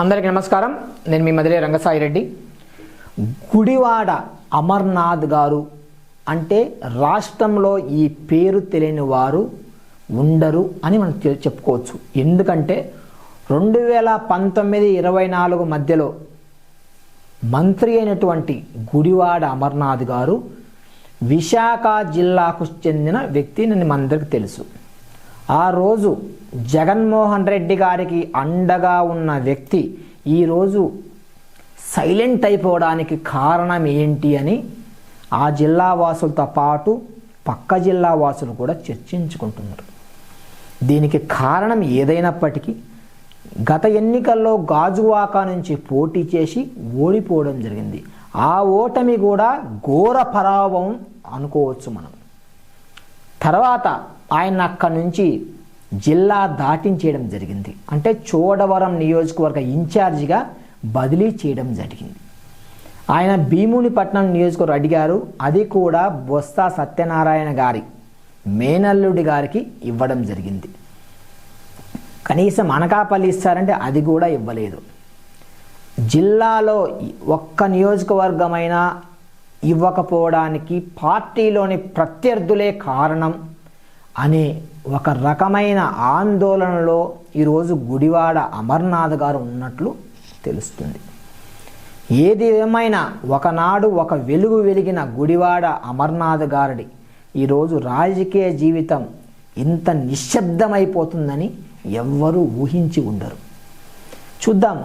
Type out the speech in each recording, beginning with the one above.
అందరికీ నమస్కారం. నేను మీ మదిలే రంగసాయి రెడ్డి. గుడివాడ అమర్నాథ్ గారు అంటే రాష్ట్రంలో ఈ పేరు తెలియని వారు ఉండరు అని మనం చెప్పుకోవచ్చు. ఎందుకంటే రెండు వేల పంతొమ్మిది ఇరవై నాలుగు మధ్యలో మంత్రి అయినటువంటి గుడివాడ అమర్నాథ్ గారు విశాఖ జిల్లాకు చెందిన వ్యక్తి నన్ను మనందరికి తెలుసు. ఆ రోజు జగన్మోహన్ రెడ్డి గారికి అండగా ఉన్న వ్యక్తి ఈరోజు సైలెంట్ అయిపోవడానికి కారణం ఏంటి అని ఆ జిల్లా వాసులతో పాటు పక్క జిల్లా వాసులు కూడా చర్చించుకుంటున్నారు. దీనికి కారణం ఏదైనప్పటికీ గత ఎన్నికల్లో గాజువాక నుంచి పోటీ చేసి ఓడిపోవడం జరిగింది. ఆ ఓటమి కూడా ఘోర పరాభవం అనుకోవచ్చు మనం. తర్వాత ఆయన అక్కడి నుంచి జిల్లా దాటించేయడం జరిగింది. అంటే చోడవరం నియోజకవర్గ ఇన్ఛార్జిగా బదిలీ చేయడం జరిగింది. ఆయన భీమునిపట్నం నియోజకవర్గం అడిగారు అది కూడా బొత్స సత్యనారాయణ గారి మేనల్లుడి గారికి ఇవ్వడం జరిగింది. కనీసం అనకాపల్లి ఇస్తారంటే అది కూడా ఇవ్వలేదు. జిల్లాలో ఒక్క నియోజకవర్గమైనా ఇవ్వకపోవడానికి పార్టీలోని ప్రత్యర్థులే కారణం అనే ఒక రకమైన ఆందోళనలో ఈరోజు గుడివాడ అమర్నాథ్ గారు ఉన్నట్లు తెలుస్తుంది. ఏది ఏమైనా ఒకనాడు ఒక వెలుగు వెలిగిన గుడివాడ అమర్నాథ్ గారిడి ఈరోజు రాజకీయ జీవితం ఇంత నిశ్శబ్దమైపోతుందని ఎవ్వరూ ఊహించి ఉండరు. చూద్దాం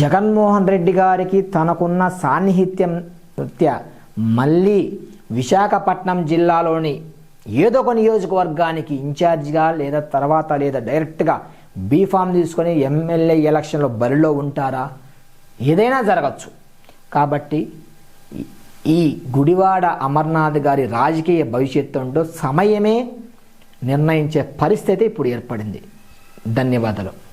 జగన్మోహన్ రెడ్డి గారికి తనకున్న సాన్నిహిత్యం నృత్య మళ్ళీ విశాఖపట్నం జిల్లాలోని ఏదో ఒక నియోజకవర్గానికి ఇన్ఛార్జిగా లేదా తర్వాత లేదా డైరెక్ట్గా బీఫామ్ తీసుకొని ఎమ్మెల్యే ఎలక్షన్లో బరిలో ఉంటారా? ఏదైనా జరగచ్చు. కాబట్టి ఈ- ఈ గుడివాడ అమర్నాథ్ గారి రాజకీయ భవిష్యత్తు ఉంటూ సమయమే నిర్ణయించే పరిస్థితి ఇప్పుడు ఏర్పడింది. ధన్యవాదాలు.